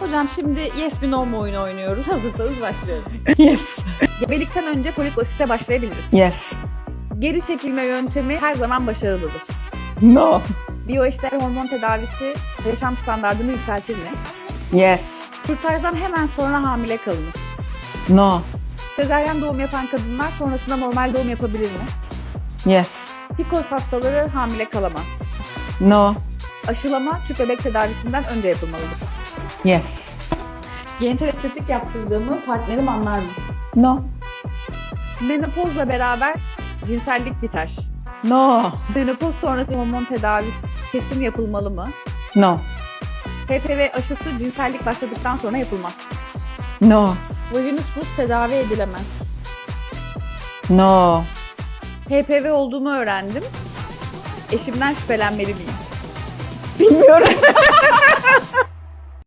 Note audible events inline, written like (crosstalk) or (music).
Hocam şimdi yes mi no mu oyunu oynuyoruz. Hazırsanız başlıyoruz. (laughs) Yes. Gebelikten önce folik asite başlayabiliriz. Yes. Geri çekilme yöntemi her zaman başarılıdır. No. Biyoeşler hormon tedavisi yaşam standartını yükseltir mi? Yes. Kürtajdan hemen sonra hamile kalınır. No. Sezaryen doğum yapan kadınlar sonrasında normal doğum yapabilir mi? Yes. PCOS hastaları hamile kalamaz. No. Aşılama tüp bebek tedavisinden önce yapılmalıdır. Yes. Genital estetik yaptırdığımı partnerim anlar mı? No. Menopozla beraber cinsellik biter. No. Menopoz sonrası hormon tedavisi kesin yapılmalı mı? No. HPV aşısı cinsellik başladıktan sonra yapılmaz. No. Vajinismus tedavi edilemez. No. HPV olduğumu öğrendim. Eşimden şüphelenmeli miyim? Bilmiyorum. (laughs)